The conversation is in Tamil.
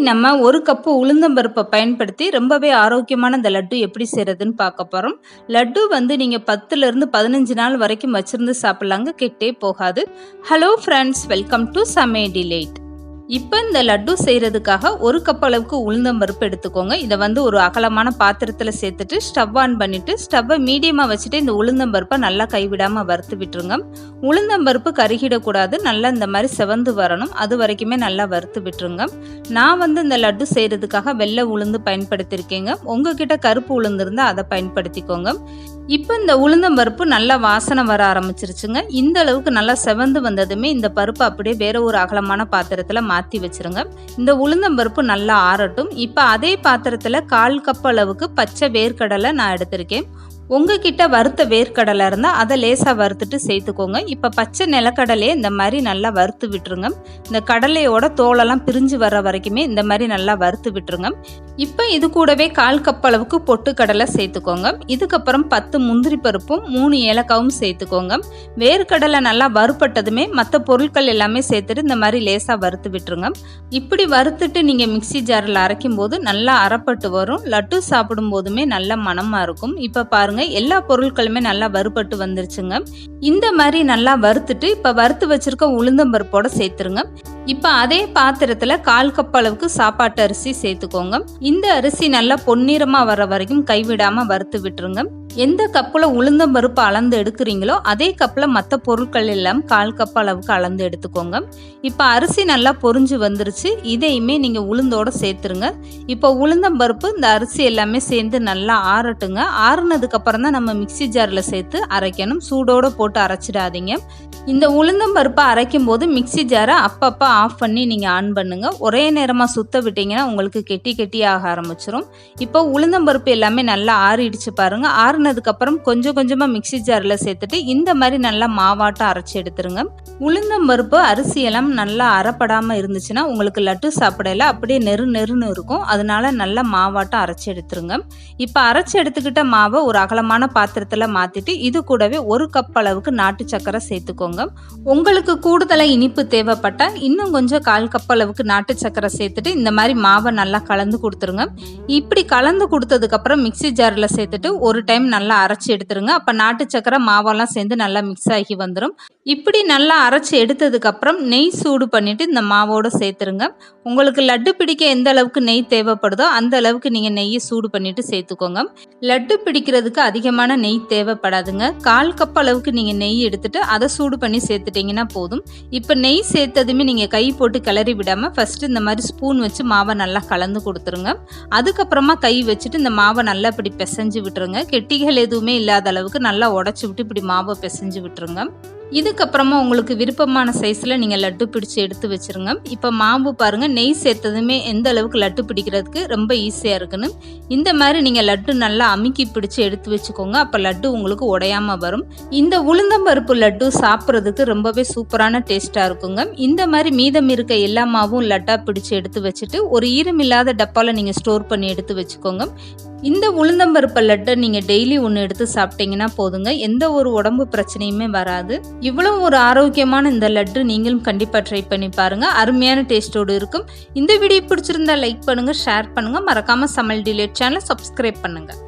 நம்ம ஒரு கப்பு உளுந்தம்பருப்பை பயன்படுத்தி ரொம்பவே ஆரோக்கியமான இந்த லட்டு எப்படி செய்கிறதுன்னு பார்க்க போகிறோம் லட்டு வந்து நீங்கள் பத்துலேருந்து பதினஞ்சு நாள் வரைக்கும் வச்சுருந்து சாப்பிட்லாங்க கெட்டே போகாது. ஹலோ ஃப்ரெண்ட்ஸ் வெல்கம் டு சமே டிலேட் இப்போ இந்த லட்டு செய்கிறதுக்காக ஒரு கப் அளவுக்கு உளுந்தம்பருப்பு எடுத்துக்கோங்க. இதை வந்து ஒரு அகலமான பாத்திரத்தில் சேர்த்துட்டு ஸ்டவ் ஆன் பண்ணிவிட்டு ஸ்டவ்வை மீடியமாக வச்சுட்டு இந்த உளுந்தம்பருப்பை நல்லா கைவிடாமல் வறுத்து விட்டுருங்க. உளுந்தம்பருப்பு கருகிடக்கூடாது. நல்லா இந்த மாதிரி செவந்து வரணும். அது வரைக்குமே நல்லா வறுத்து விட்டுருங்க. நான் வந்து இந்த லட்டு செய்கிறதுக்காக வெள்ளை உளுந்து பயன்படுத்தியிருக்கேங்க. உங்ககிட்ட கருப்பு உளுந்து இருந்தால் அதை பயன்படுத்திக்கோங்க. இப்போ இந்த உளுந்தம்பருப்பு நல்லா வாசனை வர ஆரம்பிச்சிருச்சுங்க. இந்த அளவுக்கு நல்லா செவந்து வந்ததுமே இந்த பருப்பு அப்படியே வேற ஒரு அகலமான பாத்திரத்தில் மாற்றி வச்சிருங்க. இந்த உளுந்தம்பருப்பு நல்லா ஆறட்டும். இப்போ அதே பாத்திரத்தில் கால் கப் அளவுக்கு பச்சை வேர்க்கடலை நான் எடுத்திருக்கேன். உங்ககிட்ட வறுத்த வேர்க்கடலை இருந்தால் அதை லேசாக வறுத்துட்டு சேர்த்துக்கோங்க. இப்போ பச்சை நிலக்கடலையே இந்த மாதிரி நல்லா வறுத்து விட்டுருங்க. இந்த கடலையோட தோலெல்லாம் பிரிஞ்சு வர வரைக்குமே இந்த மாதிரி நல்லா வறுத்து விட்டுருங்க. இப்போ இது கூடவே கால் கப் அளவுக்கு பொட்டுக்கடலை சேர்த்துக்கோங்க. இதுக்கப்புறம் பத்து முந்திரி பருப்பும் மூணு ஏலக்காவும் சேர்த்துக்கோங்க. வேர்க்கடலை நல்லா வறுப்பட்டதுமே மற்ற பொருட்கள் எல்லாமே சேர்த்துட்டு இந்த மாதிரி லேசாக வறுத்து விட்டுருங்க. இப்படி வறுத்துட்டு நீங்கள் மிக்சி ஜாரில் அரைக்கும் போது நல்லா அரைப்பட்டு வரும். லட்டு சாப்பிடும் போதுமே நல்ல மணமாக இருக்கும். இப்போ பாருங்கள் எல்லா பொருட்களுமே நல்லா வறுபட்டு வந்துருச்சுங்க. இந்த மாதிரி நல்லா வறுத்துட்டு இப்போ வறுத்து வச்சிருக்க உளுந்தம்பருப்போட சேர்த்துருங்க. இப்போ அதே பாத்திரத்தில் கால் கப் அளவுக்கு சாப்பாட்டு அரிசி சேர்த்துக்கோங்க. இந்த அரிசி நல்லா பொன்னிறமாக வர வரைக்கும் கைவிடாமல் வறுத்து விட்டுருங்க. எந்த கப்பில் உளுந்தம்பருப்பு அளந்து எடுக்கிறீங்களோ அதே கப்பில் மற்ற பொருட்கள் எல்லாம் கால் கப் அளவுக்கு அளந்து எடுத்துக்கோங்க. இப்போ அரிசி நல்லா பொரிஞ்சு வந்துருச்சு. இதையுமே நீங்கள் உளுந்தோட சேர்த்துருங்க. இப்போ உளுந்தம்பருப்பு இந்த அரிசி எல்லாமே சேர்ந்து நல்லா ஆறட்டுங்க. ஆறுனதுக்கப்புறம் தான் நம்ம மிக்சி ஜாரில் சேர்த்து அரைக்கணும். சூடோடு போட்டு அரைச்சிடாதீங்க. இந்த உளுந்தம்பருப்பை அரைக்கும் போது மிக்சி ஜாரை அப்பப்போ ஆஃப் பண்ணி நீங்கள் ஆன் பண்ணுங்கள் ஒரே நேரமாக சுத்த விட்டிங்கன்னா உங்களுக்கு கெட்டி கெட்டி ஆக ஆரம்பிச்சிரும். இப்போ உளுந்தம்பருப்பு எல்லாமே நல்லா ஆறிடுச்சு பாருங்கள் ஆறுனதுக்கப்புறம் கொஞ்சம் கொஞ்சமாக மிக்சி ஜாரில் சேர்த்துட்டு இந்த மாதிரி நல்லா மாவாட்டம் அரைச்சி எடுத்துருங்க. உளுந்தம்பருப்பு அரிசியெல்லாம் நல்லா அரைப்படாமல் இருந்துச்சுன்னா உங்களுக்கு லட்டு சாப்பிடல அப்படியே நெரு நெருன்னு இருக்கும். அதனால நல்லா மாவாட்டம் அரைச்சி எடுத்துருங்க. இப்போ அரைச்சி எடுத்துக்கிட்ட மாவை ஒரு அகலமான பாத்திரத்தில் மாற்றிட்டு இது கூடவே ஒரு கப் அளவுக்கு நாட்டு சக்கரை சேர்த்துக்கோங்க. உங்களுக்கு கூடுதலாக இனிப்பு தேவைப்பட்டால் இன்னும் கொஞ்சம் கால் கப் அளவுக்கு நாட்டு சக்கரை சேர்த்துட்டு இந்த மாதிரி மாவை நல்லா கலந்து கொடுத்துருங்க. இப்படி கலந்து கொடுத்ததுக்கப்புறம் மிக்சி ஜாரில் சேர்த்துட்டு ஒரு டைம் நல்லா அரைச்சி எடுத்துருங்க. அப்போ நாட்டு சக்கரை மாவெல்லாம் சேர்ந்து நல்லா மிக்ஸ் ஆகி வந்துடும் இப்படி நல்லா அரைச்சி எடுத்ததுக்கப்புறம் நெய் சூடு பண்ணிவிட்டு இந்த மாவோடு சேர்த்துருங்க. உங்களுக்கு லட்டு பிடிக்க எந்த அளவுக்கு நெய் தேவைப்படுதோ அந்த அளவுக்கு நீங்கள் நெய்யை சூடு பண்ணிவிட்டு சேர்த்துக்கோங்க. லட்டு பிடிக்கிறதுக்கு அதிகமான நெய் தேவைப்படாதுங்க. கால் கப் அளவுக்கு நீங்கள் நெய் எடுத்துட்டு அதை சூடு பண்ணி சேர்த்துட்டிங்கன்னா போதும். இப்போ நெய் சேர்த்ததுமே நீங்கள் கை போட்டு கிளறி விடாமல் ஃபஸ்ட்டு இந்த மாதிரி ஸ்பூன் வச்சு மாவை நல்லா கலந்து கொடுத்துருங்க. அதுக்கப்புறமா கை வச்சுட்டு இந்த மாவை நல்லா இப்படி பிசைஞ்சு விட்டுருங்க. கெட்டிகள் எதுவுமே இல்லாத அளவுக்கு நல்லா உடச்சி விட்டு இப்படி மாவை பிசைஞ்சு விட்டுருங்க. இதுக்கப்புறமா உங்களுக்கு விருப்பமான சைஸில் நீங்கள் லட்டு பிடிச்சி எடுத்து வச்சுருங்க. இப்போ மாவு பாருங்கள் நெய் சேர்த்ததுமே எந்த அளவுக்கு லட்டு பிடிக்கிறதுக்கு ரொம்ப ஈஸியாக இருக்குன்னு. இந்த மாதிரி நீங்கள் லட்டு நல்லா அமுக்கி பிடிச்சி எடுத்து வச்சுக்கோங்க அப்போ லட்டு உங்களுக்கு உடையாமல் வரும். இந்த உளுந்தம்பருப்பு லட்டு சாப்பிட்றதுக்கு ரொம்பவே சூப்பரான டேஸ்ட்டாக இருக்குங்க. இந்த மாதிரி மீதம் இருக்க எல்லா மாவும் லட்டாக பிடிச்சி எடுத்து வச்சுட்டு ஒரு ஈரமில்லாத டப்பாவில் நீங்கள் ஸ்டோர் பண்ணி எடுத்து வச்சுக்கோங்க. இந்த உளுந்தம்பருப்பு லட்டை நீங்கள் டெய்லி ஒன்று எடுத்து சாப்பிட்டீங்கன்னா போதுங்க. எந்த ஒரு உடம்பு பிரச்சனையுமே வராது. இவ்வளவு ஒரு ஆரோக்கியமான இந்த லட்டு நீங்களும் கண்டிப்பாக ட்ரை பண்ணி பாருங்கள் அருமையான டேஸ்ட்டோடு இருக்கும். இந்த வீடியோ பிடிச்சிருந்தா லைக் பண்ணுங்கள் ஷேர் பண்ணுங்கள் மறக்காமல் சமல் டிலேட் சேனலை சப்ஸ்கிரைப் பண்ணுங்கள்